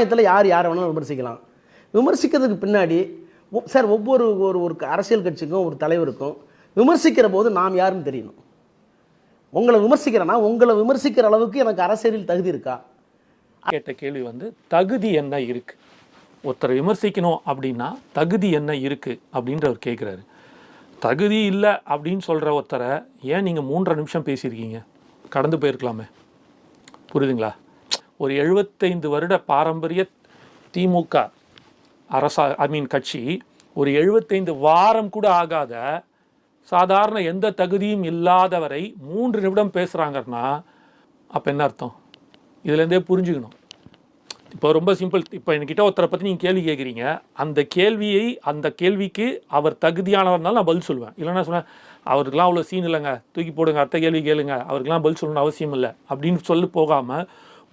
சமுதாயத்தில் யார் யாரை வேணாலும் விமர்சிக்கலாம். விமர்சிக்கிறதுக்கு பின்னாடி சார் ஒவ்வொரு ஒரு ஒரு அரசியல் கட்சிக்கும் ஒரு தலைவருக்கும் விமர்சிக்கிற போது நாம் யாருன்னு தெரியணும். உங்களை விமர்சிக்கிறேன்னா உங்களை விமர்சிக்கிற அளவுக்கு எனக்கு அரசியலில் தகுதி இருக்கா? கேட்ட கேள்வி வந்து தகுதி என்ன இருக்கு? ஒருத்தரை விமர்சிக்கணும் அப்படின்னா தகுதி என்ன இருக்கு அப்படின்றவர் கேட்குறாரு தகுதி இல்லை அப்படின்னு சொல்கிற ஒருத்தரை ஏன் நீங்கள் மூன்றரை நிமிஷம் பேசியிருக்கீங்க? கடந்து போயிருக்கலாமே. புரியுதுங்களா? ஒரு எழுபத்தைந்து வருட பாரம்பரிய திமுக அரசா ஐ மீன் கட்சி ஒரு எழுபத்தைந்து வாரம் கூட ஆகாத சாதாரண எந்த தகுதியும் இல்லாதவரை மூன்று நிமிடம் பேசுகிறாங்கன்னா அப்போ என்ன அர்த்தம்? இதுலேருந்தே புரிஞ்சுக்கணும். இப்போ ரொம்ப சிம்பிள் இப்போ என்கிட்ட ஒருத்தரை பற்றி நீங்கள் கேள்வி கேட்குறீங்க அந்த கேள்வியை அந்த கேள்விக்கு அவர் தகுதியானவர்னால நான் பதில் சொல்லுவேன். இல்லைன்னா சொன்னேன் அவருக்கெல்லாம் அவ்வளோ சீன் இல்லைங்க. தூக்கி போடுங்க அடுத்த கேள்வி கேளுங்க. அவருக்கெல்லாம் பதில் சொல்லணும்னு அவசியம் இல்லை. அப்படின்னு சொல்லி போகாமல்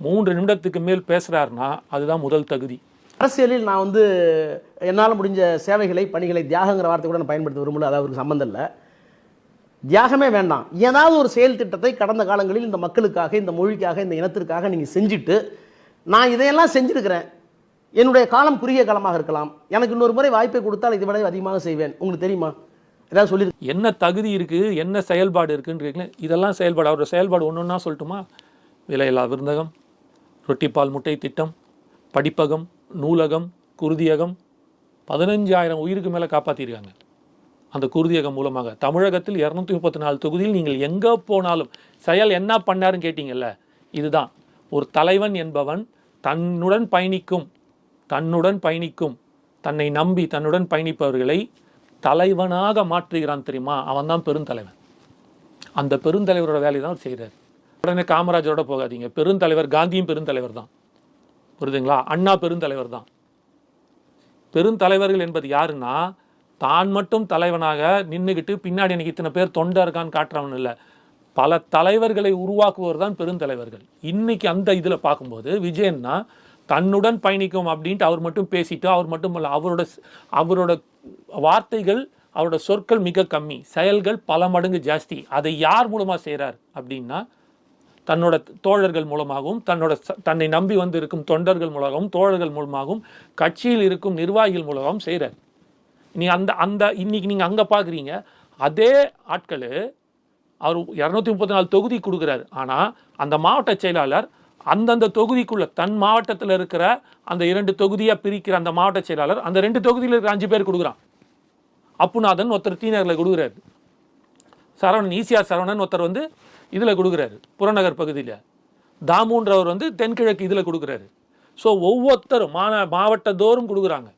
மூன்று நிமிடத்துக்கு மேல் பேசுகிறாருன்னா அதுதான் முதல் தகுதி. அரசியலில் நான் வந்து என்னால் முடிஞ்ச சேவைகளை பணிகளை தியாகங்கிற வார்த்தை கூட நான் பயன்படுத்த விரும்பல அது அவருக்கு சம்மந்தம் இல்லை. தியாகமே வேண்டாம். ஏதாவது ஒரு செயல் திட்டத்தை கடந்த காலங்களில் இந்த மக்களுக்காக இந்த மொழிக்காக இந்த இனத்திற்காக நீங்கள் செஞ்சுட்டு நான் இதையெல்லாம் செஞ்சிருக்கிறேன். என்னுடைய காலம் குறுகிய காலமாக இருக்கலாம். எனக்கு இன்னொரு முறை வாய்ப்பை கொடுத்தால் இதை விட அதிகமாக செய்வேன். உங்களுக்கு தெரியுமா? ஏதாவது சொல்லி என்ன தகுதி இருக்குது என்ன செயல்பாடு இருக்குன்றீங்களே இதெல்லாம் செயல்பாடு. அவரோட செயல்பாடு ஒன்று ஒன்றா சொல்லட்டுமா? விலையில்லா விருந்தகம். ரொட்டிப்பால் முட்டை திட்டம் படிப்பகம் நூலகம் குருதியகம் பதினஞ்சாயிரம் உயிருக்கு மேலே காப்பாற்றியிருக்காங்க அந்த குருதியகம் மூலமாக தமிழகத்தில் இரநூத்தி முப்பத்தி நாலு தொகுதியில் நீங்கள் எங்கே போனாலும் செயல் என்ன பண்ணாருன்னு கேட்டீங்கல்ல இதுதான். ஒரு தலைவன் என்பவன் தன்னுடன் பயணிக்கும் தன்னுடன் பயணிக்கும் தன்னை நம்பி தன்னுடன் பயணிப்பவர்களை தலைவனாக மாற்றுகிறான் தெரியுமா? அவன் தான் பெருந்தலைவன். அந்த பெருந்தலைவரோட வேலையை தான் அவர் செய்கிறார் உடனே காமராஜரோட போகாதீங்க. பெருந்தலைவர் காந்தியும் பெருந்தலைவர் தான். புரியுதுங்களா? அண்ணா பெருந்தலைவர் தான். பெருந்தலைவர்கள் என்பது யாருன்னா தான் மட்டும் தலைவனாக நின்றுக்கிட்டு பின்னாடி எனக்கு இத்தனை பேர் தொண்டை இருக்கான்னு காட்டுறவன் இல்லை. பல தலைவர்களை உருவாக்குவோர் தான் பெருந்தலைவர்கள். இன்னைக்கு அந்த இதில் பார்க்கும்போது விஜயன்னா தன்னுடன் பயணிக்கும் அப்படின்ட்டு அவர் மட்டும் பேசிட்டு அவர் மட்டும் இல்லை அவரோட அவரோட வார்த்தைகள் அவரோட சொற்கள் மிக கம்மி. செயல்கள் பல மடங்கு ஜாஸ்தி. அதை யார் மூலமாக செய்கிறார் அப்படின்னா தன்னோட தோழர்கள் மூலமாகவும் தன்னோட தன்னை நம்பி வந்து இருக்கும் தொண்டர்கள் மூலமாகவும் தோழர்கள் மூலமாகவும் கட்சியில் இருக்கும் நிர்வாகிகள் மூலமாகவும் செய்கிறார் நீ அந்த அந்த இன்னைக்கு நீங்கள் அங்கே பார்க்குறீங்க அதே ஆட்கள் அவர் இரநூத்தி முப்பத்தி நாலு தொகுதி கொடுக்குறாரு. ஆனால் அந்த மாவட்ட செயலாளர் அந்தந்த தொகுதிக்குள்ள தன் மாவட்டத்தில் இருக்கிற அந்த இரண்டு தொகுதியாக பிரிக்கிற அந்த மாவட்ட செயலாளர் அந்த ரெண்டு தொகுதியில் இருக்கிற அஞ்சு பேர் கொடுக்குறான். அப்புநாதன் ஒருத்தர் தீநகரில் கொடுக்குறாரு. சரவணன் ஈசிஆர் சரவணன் ஒருத்தர் வந்து இதில் கொடுக்குறாரு புறநகர் பகுதியில். தாமுன்றவர் வந்து தென்கிழக்கு இதில் கொடுக்குறாரு. ஸோ ஒவ்வொருத்தரும் மா மாவட்டத்தோறும் கொடுக்குறாங்க.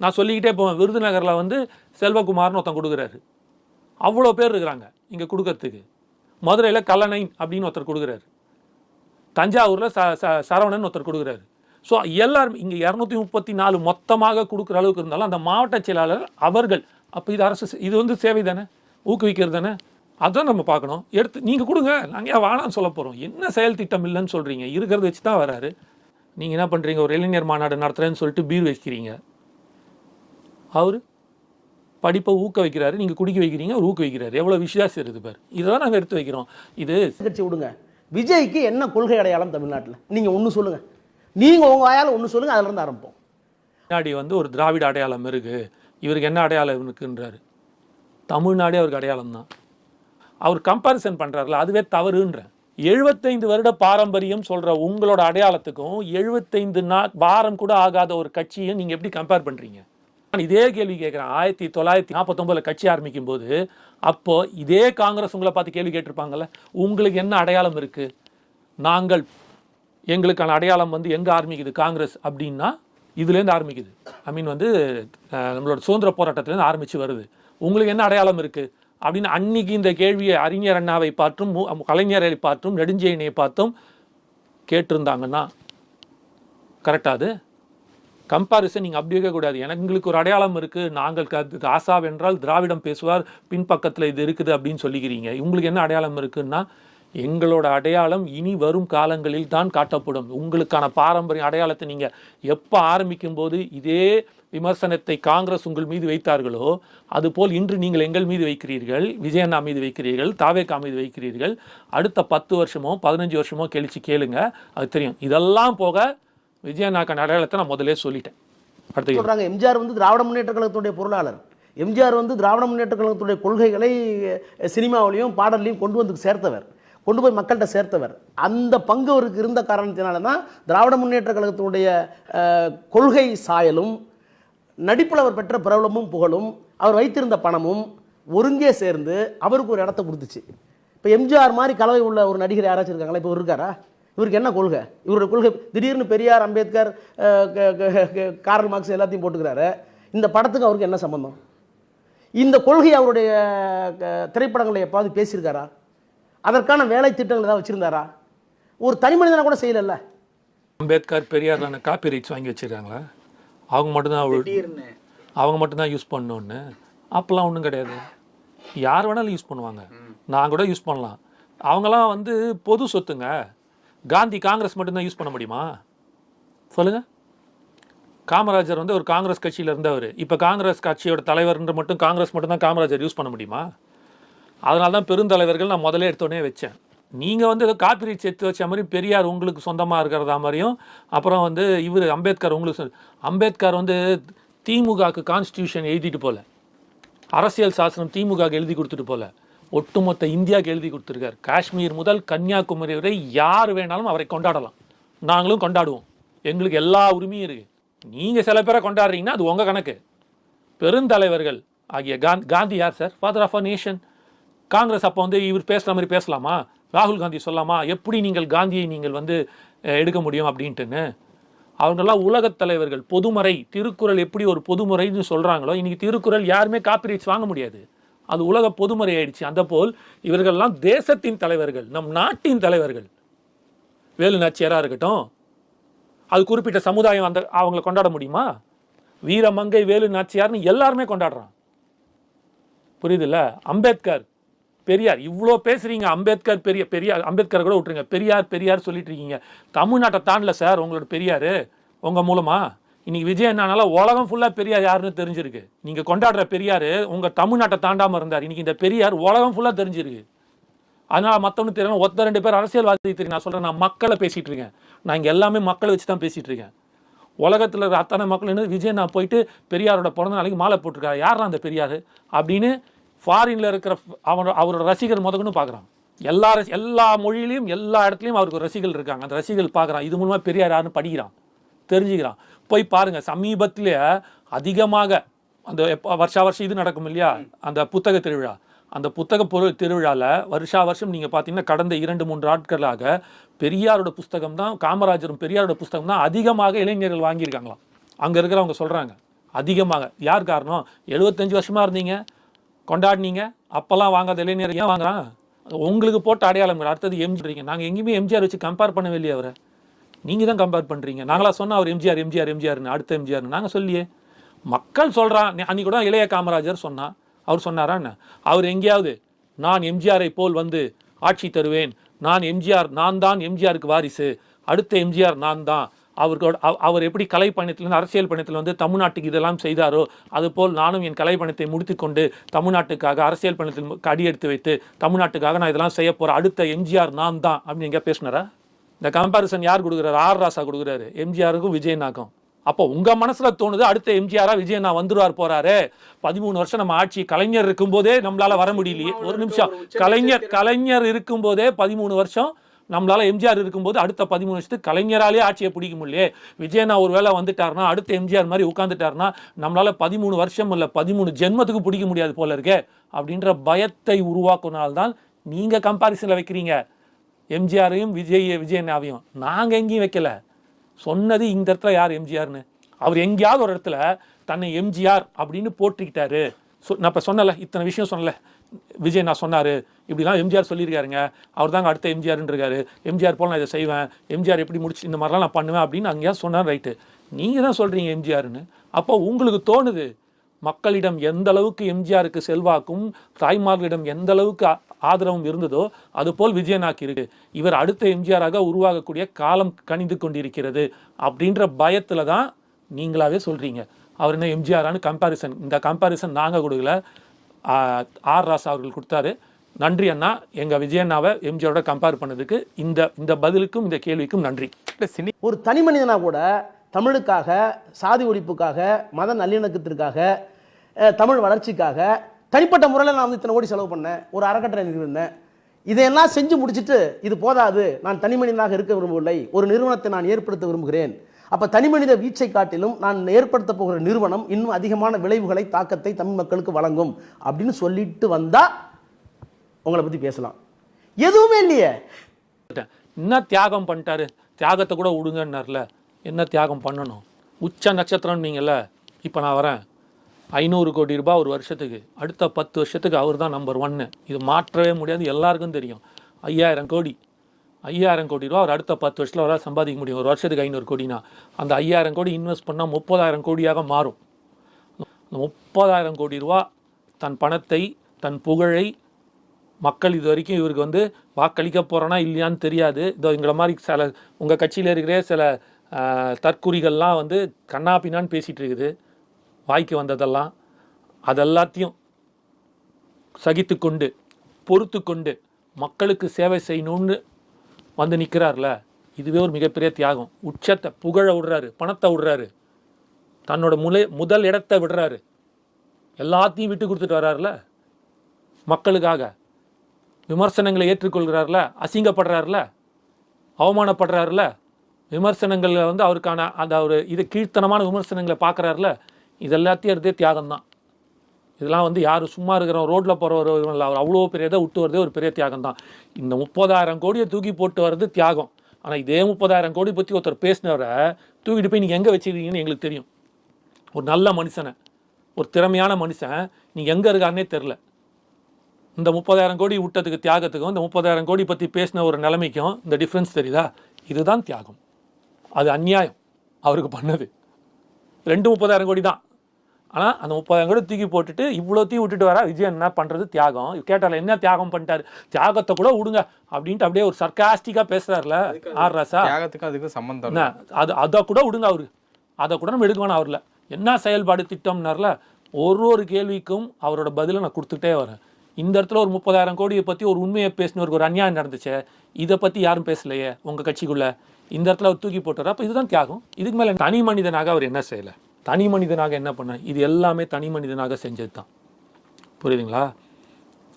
நான் சொல்லிக்கிட்டே போவேன் விருதுநகரில் வந்து செல்வகுமார்னு ஒருத்தன் கொடுக்குறாரு. அவ்வளோ பேர் இருக்கிறாங்க இங்கே கொடுக்கறதுக்கு. மதுரையில் கல்லணை அப்படின்னு ஒருத்தர் கொடுக்குறாரு. தஞ்சாவூரில் ச ச- சரவணன் ஒருத்தர் கொடுக்குறாரு. ஸோ எல்லாரும் இங்கே இரநூத்தி முப்பத்தி நாலு மொத்தமாக கொடுக்குற அளவுக்கு இருந்தாலும் அந்த மாவட்ட செயலாளர் அவர்கள் அப்போ இது அரசு இது வந்து சேவை தானே? ஊக்குவிக்கிறது தானே? அதான் நம்ம பார்க்கணும். எடுத்து நீங்கள் கொடுங்க. நாங்கள் ஏன் வேணாம்னு சொல்ல போகிறோம் என்ன செயல் திட்டம் இல்லைன்னு சொல்கிறீங்க இருக்கிறத வச்சு தான் வராரு. நீங்கள் என்ன பண்ணுறீங்க ஒரு இளைஞர் மாநாடு நடத்துகிறேன்னு சொல்லிட்டு பீர் வைக்கிறீங்க. அவர் படிப்பை ஊக்க வைக்கிறாரு. நீங்கள் குடிக்க வைக்கிறீங்க. அவர் ஊக்க வைக்கிறாரு. எவ்வளோ விசுவாசம் இருக்குது பாரு. இதை தான் நாங்கள் எடுத்து வைக்கிறோம். இது கட்சி விடுங்க. விஜய்க்கு என்ன கொள்கை அடையாளம் தமிழ்நாட்டில்? நீங்கள் ஒன்று சொல்லுங்கள் நீங்கள் உங்கள் வாயால் ஒன்று சொல்லுங்கள் அதிலிருந்து ஆரம்பிப்போம். பின்னாடி வந்து ஒரு திராவிட அடையாளம் இருக்கு. இவருக்கு என்ன அடையாளம் இருக்குன்றாரு. தமிழ்நாடே அவருக்கு அடையாளம் தான் அவர் கம்பேரிசன் பண்ணுறாருல அதுவே தவறுன்ற. எழுபத்தைந்து வருட பாரம்பரியம் சொல்கிற உங்களோட அடையாளத்துக்கும் எழுபத்தைந்து நா வாரம் கூட ஆகாத ஒரு கட்சியை நீங்கள் எப்படி கம்பேர் பண்ணுறீங்க நான் இதே கேள்வி கேட்குறேன். ஆயிரத்தி தொள்ளாயிரத்தி நாற்பத்தொம்பதில் கட்சி ஆரம்பிக்கும் போது அப்போது இதே காங்கிரஸ் உங்களை பார்த்து கேள்வி கேட்டிருப்பாங்கல்ல உங்களுக்கு என்ன அடையாளம் இருக்குது நாங்கள் எங்களுக்கான அடையாளம் வந்து எங்கே ஆரம்பிக்குது காங்கிரஸ்? அப்படின்னா இதுலேருந்து ஆரம்பிக்குது. ஐ மீன் வந்து நம்மளோட சுதந்திர போராட்டத்துலேருந்து ஆரம்பித்து வருது. உங்களுக்கு என்ன அடையாளம் இருக்குது அப்படின்னு அன்னைக்கு இந்த கேள்வியை அறிஞர் அண்ணாவை பார்த்தும் மு- கலைஞரை பார்த்தும் நெடுஞ்செழியனை பார்த்தும் கேட்டிருந்தாங்கன்னா கரெக்டாக அது? கம்பாரிசன் நீங்கள் அப்படி இருக்கக்கூடாது எங்களுக்கு ஒரு அடையாளம் இருக்குது நாங்கள் க- ராசா வென்றால் திராவிடம் பேசுவார் பின்பக்கத்தில் இது இருக்குது அப்படின்னு சொல்லிக்கிறீங்க. உங்களுக்கு என்ன அடையாளம் இருக்குன்னா எங்களோட அடையாளம் இனி வரும் காலங்களில் தான் காட்டப்படும். உங்களுக்கான பாரம்பரிய அடையாளத்தை நீங்கள் எப்போ ஆரம்பிக்கும் போது இதே விமர்சனத்தை காங்கிரஸ் உங்கள் மீது வைத்தார்களோ அதுபோல் இன்று நீங்கள் எங்கள் மீது வைக்கிறீர்கள் விஜயண்ணா மீது வைக்கிறீர்கள் தாவேக்கா மீது வைக்கிறீர்கள். அடுத்த பத்து வருஷமோ பதினஞ்சு வருஷமோ கழிச்சு கேளுங்க அது தெரியும். இதெல்லாம் போக விஜயநாக்கான அடையாளத்தை நான் முதலே சொல்லிட்டேன். அடுத்து சொல்கிறாங்க எம்ஜிஆர் வந்து திராவிட முன்னேற்ற கழகத்துடைய பொருளாளர். எம்ஜிஆர் வந்து திராவிட முன்னேற்ற கழகத்துடைய கொள்கைகளை சினிமாவிலையும் பாடல்லையும் கொண்டு வந்து சேர்த்தவர். கொண்டு போய் மக்கள்கிட்ட சேர்த்தவர். அந்த பங்கு அவருக்கு இருந்த காரணத்தினால தான் திராவிட முன்னேற்ற கழகத்தினுடைய கொள்கை சாயலும் நடிப்பில் அவர் பெற்ற பிரபலமும் புகழும் அவர் வைத்திருந்த பணமும் ஒருங்கே சேர்ந்து அவருக்கு ஒரு இடத்த கொடுத்துச்சு. இப்போ எம்ஜிஆர் மாதிரி கலவை உள்ள ஒரு நடிகர் யாராச்சும் இருக்காங்களா? இப்போ இருக்காரா? இவருக்கு என்ன கொள்கை? இவருடைய கொள்கை திடீர்னு பெரியார் அம்பேத்கர் க- கார்ல் மார்க்ஸ் எல்லாத்தையும் போட்டுக்கிறாரு. இந்த படத்துக்கு அவருக்கு என்ன சம்பந்தம்? இந்த கொள்கை அவருடைய க- திரைப்படங்களை எப்பாவது பேசியிருக்காரா? அதற்கான வேலை திட்டங்கள் ஏதாவது வச்சுருந்தாரா? ஒரு தனி மனிதனை கூட செய்யலைல்ல. அம்பேத்கர் பெரியார் காப்பி ரைட்ஸ் வாங்கி வச்சிருக்காங்களா? அவங்க மட்டும்தான் அவங்க மட்டும்தான் யூஸ் பண்ணணும்னு அப்போல்லாம் ஒன்றும் கிடையாது. யார் வேணாலும் யூஸ் பண்ணுவாங்க. நான் கூட யூஸ் பண்ணலாம். அவங்களாம் வந்து பொது சொத்துங்க. காந்தி காங்கிரஸ் மட்டும்தான் யூஸ் பண்ண முடியுமா? சொல்லுங்க. காமராஜர் வந்து ஒரு காங்கிரஸ் கட்சியில் இருந்தவர். இப்போ காங்கிரஸ் கட்சியோட தலைவர்ன்ற மட்டும் காங்கிரஸ் மட்டும்தான் காமராஜர் யூஸ் பண்ண முடியுமா? அதனால தான் பெருந்தலைவர்கள் நான் முதல்ல எடுத்தோடனே வச்சேன். நீங்கள் வந்து காப்பிரைட் சேர்த்து வச்ச மாதிரி பெரியார் உங்களுக்கு சொந்தமாக இருக்கிறதா மாதிரியும் அப்புறம் வந்து இவர் அம்பேத்கர் உங்களுக்கு அம்பேத்கர் வந்து திமுகவுக்கு கான்ஸ்டியூஷன் எழுதிட்டு போல. அரசியல் சாசனம் திமுகவுக்கு எழுதி கொடுத்துட்டு போல. ஒட்டுமொத்த இந்தியாவுக்கு எழுதி கொடுத்துருக்கார். காஷ்மீர் முதல் கன்னியாகுமரி வரை யார் வேணாலும் அவரை கொண்டாடலாம். நாங்களும் கொண்டாடுவோம். எங்களுக்கு எல்லா உரிமையும் இருக்குது நீங்கள் சில பேரை கொண்டாடுறீங்கன்னா அது உங்கள் கணக்கு. பெருந்தலைவர்கள் ஆகிய காந்தி காந்தி யார் sir? Father of a nation Congress அப்போ வந்து இவர் பேசுகிற மாதிரி பேசலாமா? ராகுல் காந்தி சொல்லாமா? எப்படி நீங்கள் காந்தியை நீங்கள் வந்து எடுக்க முடியும் அப்படின்ட்டுன்னு? அவங்கெல்லாம் உலகத் தலைவர்கள் பொதுமறை திருக்குறள் எப்படி ஒரு பொதுமுறைன்னு சொல்கிறாங்களோ இன்றைக்கி திருக்குறள் யாருமே காப்பிரைட்ஸ் வாங்க முடியாது. அது உலக பொதுமறை ஆயிடுச்சு. அந்த போல் இவர்கள்லாம் தேசத்தின் தலைவர்கள் நம் நாட்டின் தலைவர்கள். வேலு நாச்சியாராக இருக்கட்டும். அது குறிப்பிட்ட சமுதாயம் அந்த அவங்களை கொண்டாட முடியுமா? வீரமங்கை வேலு நாச்சியார்னு எல்லாருமே கொண்டாடுறான். புரியுதுல்ல? அம்பேத்கர் பெரியார் இவ்வளோ பேசுறீங்க அம்பேத்கர் பெரிய பெரியார் அம்பேத்கர் கூட விட்டுருங்க. பெரியார் பெரியார் சொல்லிட்டு இருக்கீங்க தமிழ்நாட்டை தாண்டல சார் உங்களோட பெரியார் உங்கள் மூலமா? இன்னைக்கு விஜய் என்னன்னால உலகம் ஃபுல்லாக பெரியார் யாருன்னு தெரிஞ்சிருக்கு. நீங்கள் கொண்டாடுற பெரியார் உங்கள் தமிழ்நாட்டை தாண்டாமல் இருந்தார். இன்னைக்கு இந்த பெரியார் உலகம் ஃபுல்லாக தெரிஞ்சிருக்கு. அதனால் மற்றவனு தெரியாமல் ஒருத்தர் ரெண்டு பேர் அரசியல்வாதி தெரியும். நான் சொல்கிறேன் நான் மக்களை பேசிகிட்டு இருக்கேன். நான் இங்கே எல்லாமே மக்களை வச்சு தான் பேசிகிட்டு இருக்கேன். உலகத்தில் இருக்கிற அத்தனை மக்கள் என்ன விஜய் நான் போயிட்டு பெரியாரோட பிறந்த நாளைக்கு மாலை போட்டிருக்காரு. யாரா அந்த பெரியார்? அப்படின்னு ஃபாரின்ல இருக்கிற அவனோட அவரோட ரசிகர் முதக்கணும் பார்க்குறான். எல்லா ரசி- எல்லா மொழியிலையும் எல்லா இடத்துலையும் அவருக்கு ரசிகர்கள் இருக்காங்க. அந்த ரசிகர்கள் பார்க்குறான். இது மூலமாக பெரியார் யாருன்னு படிக்கிறான். தெரிஞ்சுக்கிறான். போய் பாருங்கள் சமீபத்தில் அதிகமாக அந்த எப்போ வருஷா வருஷம் இது நடக்கும் இல்லையா? அந்த புத்தக திருவிழா. அந்த புத்தக பொருள் திருவிழாவில் வருஷா வருஷம் நீங்கள் பார்த்தீங்கன்னா கடந்த இரண்டு மூன்று ஆட்களாக பெரியாரோட புஸ்தகம் தான் காமராஜரும் பெரியாரோட புஸ்தகம் தான் அதிகமாக இளைஞர்கள் வாங்கியிருக்காங்களாம். அங்கே இருக்கிறவங்க சொல்கிறாங்க அதிகமாக. யார் காரணம்? எழுபத்தஞ்சு வருஷமாக இருந்தீங்க. கொண்டாடினீங்க அப்போல்லாம் வாங்காத இளைஞர் ஏன் வாங்குறான் உங்களுக்கு போட்ட அடையாளம் அடுத்தது எம்ஜிஆர் நாங்கள் எங்கேயுமே எம்ஜிஆர் வச்சு கம்பேர் பண்ணவே இல்லையே அவரை நீங்கள் தான் கம்பேர் பண்ணுறீங்க நாங்களாம் சொன்னால் அவர் எம்ஜிஆர் எம்ஜிஆர் எம்ஜிஆர்னு அடுத்த எம்ஜிஆர்னு நாங்கள் சொல்லியே மக்கள் சொல்கிறான் அன்றைக்கி கூட இளைய காமராஜர் சொன்னான் அவர் சொன்னாரா என்ன அவர் எங்கேயாவது நான் எம்ஜிஆரை போல் வந்து ஆட்சி தருவேன் நான் எம்ஜிஆர் நான் தான் எம்ஜிஆருக்கு வாரிசு அடுத்த எம்ஜிஆர் நான் தான் அவர்களோட அவர் எப்படி கலை பயணத்தில் அரசியல் பயணத்தில் வந்து தமிழ்நாட்டுக்கு இதெல்லாம் செய்தாரோ அதுபோல் நானும் என் கலை பயணத்தை முடித்துக்கொண்டு தமிழ்நாட்டுக்காக அரசியல் பயணத்தில் அடி எடுத்து வைத்து தமிழ்நாட்டுக்காக நான் இதெல்லாம் செய்ய போகிறேன் அடுத்த எம்ஜிஆர் நான் தான் அப்படின்னு எங்கே பேசினாரா? இந்த கம்பாரிசன் யார் கொடுக்குறாரு? ஆர் ராசா கொடுக்குறாரு. எம்ஜிஆருக்கும் விஜயநாக்கும் அப்போ உங்க மனசுல தோணுது அடுத்த எம்ஜிஆராக விஜய் நான் வந்துருவார் போறாரு? பதிமூணு வருஷம் நம்ம ஆட்சி கலைஞர் இருக்கும்போதே நம்மளால வர முடியலையே. ஒரு நிமிஷம். கலைஞர் கலைஞர் இருக்கும்போதே பதிமூணு வருஷம் நம்மளால் எம்ஜிஆர் இருக்கும்போது அடுத்த பதிமூணு வருஷத்துக்கு கலைஞராலே ஆட்சியை பிடிக்க முடியலையே. விஜயனா ஒரு வேளை வந்துட்டார்னா அடுத்த எம்ஜிஆர் மாதிரி உட்காந்துட்டாருன்னா நம்மளால் பதிமூணு வருஷம் இல்லை பதிமூணு ஜென்மத்துக்கு பிடிக்க முடியாது போல இருக்கே அப்படின்ற பயத்தை உருவாக்குனால்தான் நீங்கள் கம்பாரிசனில் வைக்கிறீங்க. எம்ஜிஆரையும் விஜய் விஜயனாவையும் நாங்கள் எங்கேயும் வைக்கல. சொன்னது இந்த இடத்துல யார் எம்ஜிஆர்னு? அவர் எங்கேயாவது ஒரு இடத்துல தன்னை எம்ஜிஆர் அப்படின்னு போட்டுக்கிட்டாரு சொ- நான் இப்போ சொன்னல இத்தனை விஷயம் சொன்னல விஜய் நான் சொன்னார்? இப்படிலாம் எம்ஜிஆர் சொல்லியிருக்காருங்க. அவர் தாங்க அடுத்த எம்ஜிஆர்ன்றிருக்காரு. எம்ஜிஆர் போல் நான் இதை செய்வேன். எம்ஜிஆர் எப்படி முடிச்சு இந்த மாதிரிலாம் நான் பண்ணுவேன் அப்படின்னு அங்கேயா சொன்னார் ரைட்டு. நீங்கள் தான் சொல்கிறீங்க எம்ஜிஆர்னு. அப்போ உங்களுக்கு தோணுது மக்களிடம் எந்த அளவுக்கு எம்ஜிஆருக்கு செல்வாக்கும் தாய்மார்களிடம் எந்த அளவுக்கு ஆதரவும் இருந்ததோ அதுபோல் விஜயனாக்கு இருக்கு. இவர் அடுத்த எம்ஜிஆராக உருவாகக்கூடிய காலம் கணிந்து கொண்டிருக்கிறது அப்படின்ற பயத்தில் தான் நீங்களாவே சொல்கிறீங்க அவர் என்ன எம்ஜிஆரானு கம்பாரிசன் இந்த கம்பாரிசன் நாங்கள் கொடுக்கல. ஆர் ராசா அவர்கள் கொடுத்தாரு. நன்றி அண்ணா. எங்க விஜயண்ணாவை எம்ஜிஆரோட கம்பேர் பண்ணதுக்கு இந்த இந்த பதிலுக்கும் இந்த கேள்விக்கும் நன்றி. சினி ஒரு தனி மனிதனா கூட தமிழுக்காக சாதி ஒழிப்புக்காக மத நல்லிணக்கத்திற்காக தமிழ் வளர்ச்சிக்காக தனிப்பட்ட முறையில் நான் வந்து இத்தனை கோடி செலவு பண்ணேன். ஒரு அறக்கட்டளை நிறுவினேன் இதையெல்லாம் செஞ்சு முடிச்சிட்டு இது போதாது. நான் தனி மனிதனாக இருக்க விரும்பவில்லை. ஒரு நிறுவனத்தை நான் ஏற்படுத்த விரும்புகிறேன். அப்போ தனி மனித வீச்சை காட்டிலும் நான் ஏற்படுத்த போகிற நிறுவனம் இன்னும் அதிகமான விளைவுகளை தாக்கத்தை தமிழ் மக்களுக்கு வழங்கும் அப்படின்னு சொல்லிட்டு வந்தா உங்களை பத்தி பேசலாம். எதுவுமே இல்லையே. என்ன தியாகம் பண்ணிட்டாரு? தியாகத்தை கூட விடுங்கன்னார்ல. என்ன தியாகம் பண்ணணும்? உச்ச நட்சத்திரம் நீங்கள்ல இப்போ நான் வரேன். ஐநூறு கோடி ரூபாய் ஒரு வருஷத்துக்கு. அடுத்த பத்து வருஷத்துக்கு அவர் தான் நம்பர் ஒன்னு இது மாற்றவே முடியாது. எல்லாருக்கும் தெரியும். ஐயாயிரம் கோடி. ஐயாயிரம் கோடி ரூபா அவர் அடுத்த பத்து வருஷத்தில் அவரால் சம்பாதிக்க முடியும். ஒரு வருஷத்துக்கு ஐநூறு கோடினா. அந்த ஐயாயிரம் கோடி இன்வெஸ்ட் பண்ணால் முப்பதாயிரம் கோடியாக மாறும். அந்த முப்பதாயிரம் கோடி ரூபா தன் பணத்தை தன் புகழை மக்கள் இது வரைக்கும் இவருக்கு வந்து வாக்களிக்க போகிறோன்னா இல்லையான்னு தெரியாது. இதோ எங்களை மாதிரி சில உங்கள் கட்சியில் இருக்கிற சில தற்குறிகள்லாம் வந்து கண்ணா பின்னான்னு பேசிகிட்டு இருக்குது. வாய்க்கு வந்ததெல்லாம். அதெல்லாத்தையும் சகித்து கொண்டு பொறுத்து கொண்டு மக்களுக்கு சேவை செய்யணும்னு வந்து நிற்கிறார்ல இதுவே ஒரு மிகப்பெரிய தியாகம். உச்சத்தை புகழ விடுறாரு பணத்தை விடுறாரு. தன்னோட முலை முதல் இடத்தை விடுறாரு. எல்லாத்தையும் விட்டு கொடுத்துட்டு வர்றாருல மக்களுக்காக விமர்சனங்களை ஏற்றுக்கொள்கிறார்ல அசிங்கப்படுறாருல அவமானப்படுறாருல. விமர்சனங்களில் வந்து அவருக்கான அந்த ஒரு இது கீழ்த்தனமான விமர்சனங்களை பார்க்குறாருல. இது எல்லாத்தையும் இருந்தே தியாகம் தான் இதெல்லாம் வந்து யார் சும்மா இருக்கிற ரோட்டில் போகிறவர் அவர் அவ்வளோ பெரிய இதை விட்டு வரதே ஒரு பெரிய தியாகம் தான் இந்த முப்பதாயிரம் கோடியை தூக்கி போட்டு வர்றது தியாகம். ஆனால் இதே முப்பதாயிரம் கோடி பற்றி ஒருத்தர் பேசினவரை தூக்கிட்டு போய் நீங்கள் எங்கே வச்சிருக்கீங்கன்னு எங்களுக்கு தெரியும். ஒரு நல்ல மனுஷனை ஒரு திறமையான மனுஷன் நீங்கள் எங்கே இருக்காருன்னே தெரில இந்த முப்பதாயிரம் கோடி விட்டதுக்கு தியாகத்துக்கும் இந்த முப்பதாயிரம் கோடி பற்றி பேசின ஒரு நிலைமைக்கும் இந்த டிஃப்ரென்ஸ் தெரியுதா? இதுதான் தியாகம். அது அநியாயம் அவருக்கு பண்ணது. ரெண்டு முப்பதாயிரம் கோடி தான். ஆனால் அந்த முப்பதாயிரம் கோடி தூக்கி போட்டுட்டு இவ்வளோத்தையும் விட்டுட்டு வர. விஜய் என்ன பண்ணுறது தியாகம். கேட்டால என்ன தியாகம் பண்ணிட்டாரு? தியாகத்தை கூட விடுங்க. அப்படின்ட்டு அப்படியே ஒரு சர்க்காஸ்டிக்காக பேசுறாருல ஆர் ராசா தியாகத்துக்கும் அதுக்கு சம்பந்தம் என்ன? அது அதை கூட விடுங்க அவரு. அதை கூட நம்ம எடுக்க வேணாம் அவரில். என்ன செயல்பாடு திட்டம்னார்ல ஒரு ஒரு கேள்விக்கும் அவரோட பதிலை நான் கொடுத்துட்டே வரேன். இந்த இடத்துல ஒரு முப்பதாயிரம் கோடியை பற்றி ஒரு உண்மையை பேசினவருக்கு ஒரு அநியாயம் நடந்துச்சே இதை பற்றி யாரும் பேசலையே உங்கள் கட்சிக்குள்ள? இந்த இடத்துல அவர் தூக்கி போட்டார்? அப்போ இதுதான் தியாகம். இதுக்கு மேலே தனி மனிதனாக அவர் என்ன செய்யலை? தனி மனிதனாக என்ன பண்ண? இது எல்லாமே தனி மனிதனாக செஞ்சது தான் புரியுதுங்களா?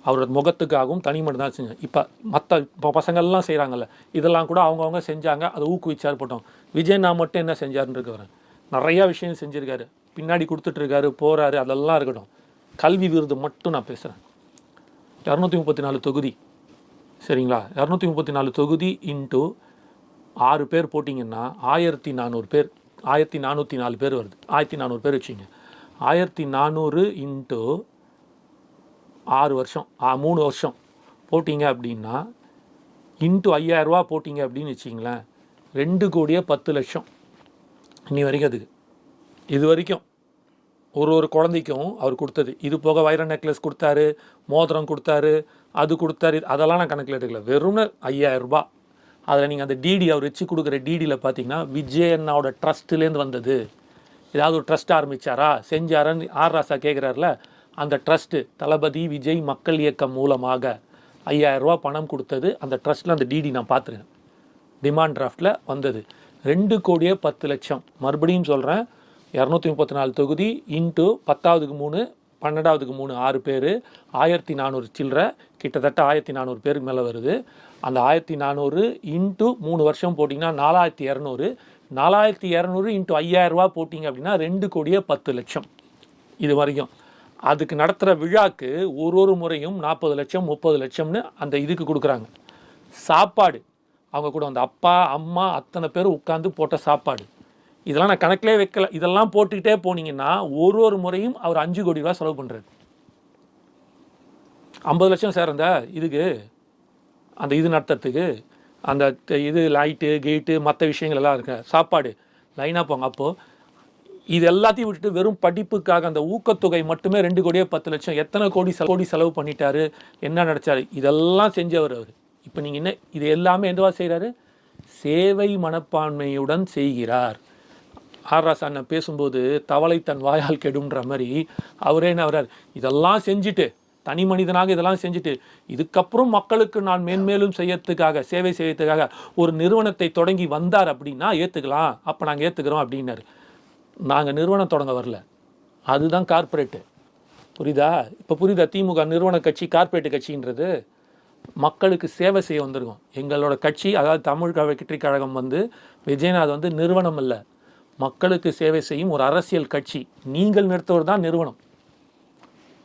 அவரோட முகத்துக்காகவும் தனி மனிதனாக செஞ்சேன் இப்போ மற்ற இப்போ பசங்கள்லாம் செய்கிறாங்கல்ல இதெல்லாம் கூட அவங்கவுங்க செஞ்சாங்க அதை ஊக்குவிச்சார் போட்டோம். விஜய் நான் மட்டும் என்ன செஞ்சாருன்னு இருக்கு வரேன் நிறையா விஷயம் செஞ்சுருக்காரு. பின்னாடி கொடுத்துட்ருக்காரு போகிறாரு அதெல்லாம் இருக்கட்டும். கல்வி விருது மட்டும் நான் பேசுகிறேன் இரநூத்தி முப்பத்தி நாலு தொகுதி. சரிங்களா? இரநூத்தி முப்பத்தி நாலு தொகுதி இன்ட்டு ஆறு பேர் போட்டிங்கன்னா ஆயிரத்தி நானூறு பேர் ஆயிரத்தி நானூற்றி நாலு பேர் வருது. ஆயிரத்தி நானூறு பேர் வச்சுங்க. ஆயிரத்தி நானூறு இன்ட்டு ஆறு வருஷம் ஆ, மூணு வருஷம் போட்டிங்க அப்படின்னா இன்ட்டு ஐயாயிரரூவா போட்டிங்க அப்படின்னு வச்சிங்களேன் ரெண்டு கோடியே பத்து லட்சம் இன்னி வரைக்கும் அதுக்கு. இது வரைக்கும் ஒரு ஒரு குழந்தைக்கும் அவர் கொடுத்தது. இது போக வைர நெக்லஸ் கொடுத்தாரு மோதிரம் கொடுத்தாரு அது கொடுத்தாரு அதெல்லாம் நான் கணக்கில் எடுக்கல. வெறும் ஐயாயிரரூபா அதில் நீங்கள் அந்த டிடி அவர் வச்சு கொடுக்குற டிடியில் பார்த்தீங்கன்னா விஜயண்ணாவோட ட்ரஸ்ட்லேருந்து வந்தது. ஏதாவது ஒரு ட்ரஸ்ட் ஆரம்பிச்சாரா? செஞ்சாரான்னு ஆர் ராசா கேட்குறாருல அந்த ட்ரஸ்ட்டு தளபதி விஜய் மக்கள் இயக்கம் மூலமாக ஐயாயிரரூபா பணம் கொடுத்தது. அந்த ட்ரஸ்ட்டில் அந்த டிடி நான் பார்த்துருக்கேன். டிமாண்ட் டிராஃப்டில் வந்தது. ரெண்டு கோடியே பத்து லட்சம். மறுபடியும் சொல்கிறேன் இரநூத்தி முப்பத்தி நாலு தொகுதி இன்ட்டு பத்தாவதுக்கு மூணு பன்னெண்டாவதுக்கு மூணு ஆறு பேர் ஆயிரத்தி நானூறு சில்லற கிட்டத்தட்ட ஆயிரத்தி நானூறு பேருக்கு மேலே வருது. அந்த ஆயிரத்தி நானூறு இன்ட்டு மூணு வருஷம் போட்டிங்கன்னா நாலாயிரத்தி இரநூறு. நாலாயிரத்தி இரநூறு இன்ட்டு ஐயாயிரரூபா போட்டிங்க அப்படின்னா ரெண்டு கோடியே பத்து லட்சம். இது வரைக்கும். அதுக்கு நடத்துகிற விழாக்கு ஒரு ஒரு முறையும் நாற்பது லட்சம் முப்பது லட்சம்னு அந்த இதுக்கு கொடுக்குறாங்க. சாப்பாடு. அவங்க கூட அந்த அப்பா அம்மா அத்தனை பேர் உட்காந்து போட்ட சாப்பாடு. இதெல்லாம் நான் கணக்கிலே வைக்கல. இதெல்லாம் போட்டுக்கிட்டே போனீங்கன்னா ஒரு ஒரு முறையும் அவர் அஞ்சு கோடி ரூபா செலவு பண்ணுறாரு ஐம்பது லட்சம் சேரந்த இதுக்கு அந்த இது நடத்துறதுக்கு அந்த இது லைட்டு கேட்டு மற்ற விஷயங்கள் எல்லாம் இருக்கு. சாப்பாடு லைனாக போங்க. அப்போது இது எல்லாத்தையும் விட்டுட்டு வெறும் படிப்புக்காக அந்த ஊக்கத்தொகை மட்டுமே ரெண்டு கோடியே பத்து லட்சம் எத்தனை கோடி கோடி செலவு பண்ணிட்டாரு என்ன நினச்சாரு இதெல்லாம் செஞ்சவர் அவர். இப்போ நீங்கள் என்ன இது எல்லாமே எந்தவா செய்கிறாரு சேவை மனப்பான்மையுடன் செய்கிறார். ஆர்ராஸ் அண்ணன் பேசும்போது தவளை தன் வாயால் கெடுன்ற மாதிரி அவரே என்ன வர்றார்? இதெல்லாம் செஞ்சுட்டு தனி மனிதனாக இதெல்லாம் செஞ்சுட்டு இதுக்கப்புறம் மக்களுக்கு நான் மேன்மேலும் செய்யறதுக்காக சேவை செய்யறதுக்காக ஒரு நிறுவனத்தை தொடங்கி வந்தார் அப்படின்னா ஏற்றுக்கலாம் அப்போ நாங்கள் ஏற்றுக்கிறோம் அப்படின்னாரு. நாங்கள் நிறுவனம் தொடங்க வரல. அதுதான் கார்ப்பரேட்டு புரியுதா? இப்போ புரியுதா? திமுக நிறுவன கட்சி கார்ப்பரேட் கட்சின்றது. மக்களுக்கு சேவை செய்ய வந்திருக்கோம். எங்களோட கட்சி அதாவது தமிழ் வெற்றி கழகம் வந்து விஜயநாத் வந்து நிறுவனம் இல்லை மக்களுக்கு சேவை செய்யும் ஒரு அரசியல் கட்சி. நீங்கள் நிறுத்தவர் தான் நிறுவனம்.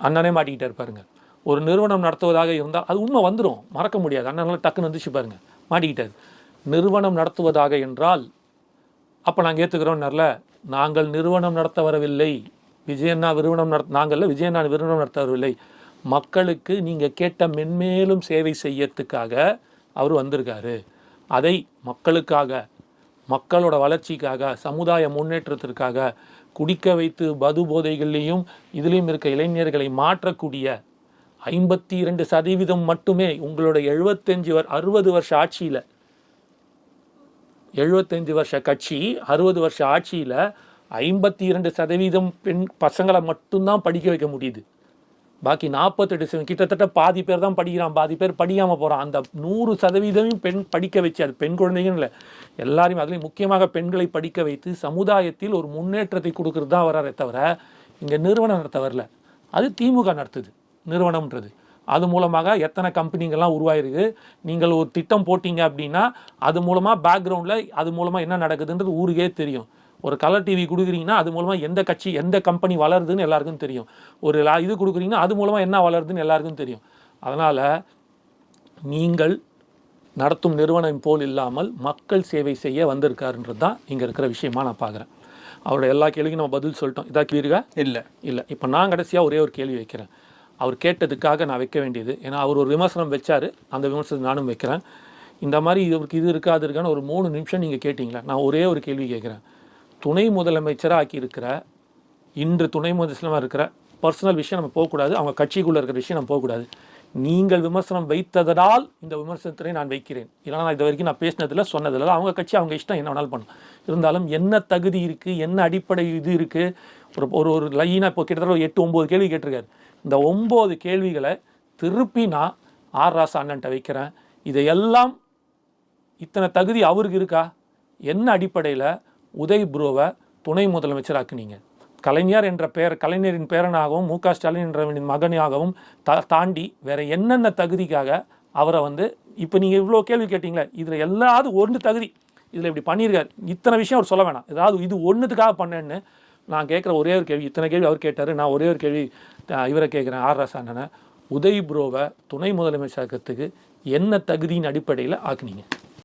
அண்ணனே மாட்டிக்கிட்டார் இருப்பாருங்க ஒரு நிறுவனம் நடத்துவதாக இருந்தால் அது உண்மை வந்துடும் மறக்க முடியாது. அண்ணனால் டக்குன்னு வந்துச்சு பாருங்க. மாட்டிக்கிட்டார். நிறுவனம் நடத்துவதாக என்றால் அப்போ நாங்கள் ஏற்றுக்கிறோம்னார்ல நாங்கள் நிறுவனம் நடத்த வரவில்லை. விஜயண்ணா நிறுவனம் நட நாங்கள் விஜயண்ணா நிறுவனம் நடத்த வரவில்லை. மக்களுக்கு நீங்கள் கேட்ட மென்மேலும் சேவை செய்யறதுக்காக அவர் வந்திருக்காரு. அதை மக்களுக்காக மக்களோட வளர்ச்சிக்காக சமுதாய முன்னேற்றத்திற்காக குடிக்க வைத்து மது போதைகள்லேயும் இதுலேயும் இருக்க இளைஞர்களை மாற்றக்கூடிய ஐம்பத்தி இரண்டு சதவீதம் மட்டுமே உங்களோட எழுபத்தஞ்சு வர் அறுபது வருஷ ஆட்சியில். எழுபத்தஞ்சு வருஷ கட்சி அறுபது வருஷ ஆட்சியில் ஐம்பத்தி இரண்டு சதவீதம் பெண் பசங்களை மட்டும்தான் படிக்க வைக்க முடியுது. பாக்கி நாற்பத்தெட்டு சதவீதம் கிட்டத்தட்ட பாதி பேர் தான் படிக்கிறான். பாதி பேர் படிக்காமல் போகிறான் அந்த நூறு சதவீதமும் பெண் படிக்க வச்சு அது பெண் குழந்தைங்கன்னு இல்லை. எல்லாரையும் அதுலேயும் முக்கியமாக பெண்களை படிக்க வைத்து சமுதாயத்தில் ஒரு முன்னேற்றத்தை கொடுக்கறது தான் வராரே தவிர இங்கே நிறுவனம் நடத்த வரல. அது திமுக நடத்துது நிறுவனம்ன்றது. அது மூலமாக எத்தனை கம்பெனிங்கள்லாம் உருவாயிருக்கு. நீங்கள் ஒரு திட்டம் போட்டிங்க அப்படின்னா அது மூலமாக பேக்ரவுண்டில் அது மூலமாக என்ன நடக்குதுன்றது ஊருக்கே தெரியும். ஒரு கலர் டிவி கொடுக்குறீங்கன்னா அது மூலமாக எந்த கட்சி எந்த கம்பெனி வளருதுன்னு எல்லாருக்கும் தெரியும். ஒரு இது கொடுக்குறீங்கன்னா அது மூலமாக என்ன வளருதுன்னு எல்லாருக்கும் தெரியும். அதனால் நீங்கள் நடத்தும் நிறுவனம் போல் இல்லாமல் மக்கள் சேவை செய்ய வந்திருக்காருன்றது தான் இங்கே இருக்கிற விஷயமா நான் பார்க்குறேன் அவரோட எல்லா கேள்விக்கும் நம்ம பதில் சொல்லிட்டோம். இதா கிளியருக்கா இல்லை. இல்லை. இப்போ நான் கடைசியாக ஒரே ஒரு கேள்வி வைக்கிறேன். அவர் கேட்டதுக்காக நான் வைக்க வேண்டியது. ஏன்னா அவர் ஒரு விமர்சனம் வச்சாரு. அந்த விமர்சனத்தை நானும் வைக்கிறேன். இந்த மாதிரி இவருக்கு இது இருக்கா அது இருக்கான்னு ஒரு மூணு நிமிஷம் நீங்கள் கேட்டிங்களா? நான் ஒரே ஒரு கேள்வி கேட்குறேன் துணை முதலமைச்சராக ஆக்கியிருக்கிற இன்று துணை முதலமைச்சராக இருக்கிற பர்சனல் விஷயம் நம்ம போகக்கூடாது அவங்க கட்சிக்குள்ளே இருக்கிற விஷயம் நம்ம போகக்கூடாது. நீங்கள் விமர்சனம் வைத்ததனால் இந்த விமர்சனத்தினை நான் வைக்கிறேன். இல்லைனா நான் இது வரைக்கும் நான் பேசினதில் சொன்னதில்ல. அவங்க கட்சி அவங்க இஷ்டம் என்ன வேணாலும் பண்ணும் இருந்தாலும் என்ன தகுதி இருக்குது என்ன அடிப்படை இது இருக்குது ஒரு ஒரு ஒரு லைனாக இப்போ கிட்டத்தட்ட ஒரு எட்டு ஒம்பது கேள்வி கேட்டிருக்காரு. இந்த ஒம்பது கேள்விகளை திருப்பி நான் ஆர். ராசா அண்ணன்ட்ட வைக்கிறேன். இதையெல்லாம் இத்தனை தகுதி அவருக்கு இருக்கா? என்ன அடிப்படையில்? உதய் புரோவை துணை முதலமைச்சராக்குனீங்க. கலைஞர் என்ற பெயர் கலைஞரின் பேரனாகவும் மு க ஸ்டாலின் என்றவனின் மகனாகவும் தா தாண்டி வேற என்னென்ன தகுதிக்காக அவரை வந்து இப்போ நீங்கள் இவ்வளோ கேள்வி கேட்டிங்களே இதில் எல்லாவது ஒன்று தகுதி. இதில் இப்படி பண்ணியிருக்காரு. இத்தனை விஷயம் அவர் சொல்ல வேணாம். ஏதாவது இது ஒன்றுத்துக்காக பண்ணேன்னு நான் கேட்குற ஒரே ஒரு கேள்வி இத்தனை கேள்வி அவர் கேட்டார். நான் ஒரே ஒரு கேள்வி இவரை கேட்குறேன். ஆர். ராசா அண்ணனை. உதய் புரோவை துணை முதலமைச்சராக்கிறதுக்கு என்ன தகுதியின் அடிப்படையில் ஆக்குனீங்க?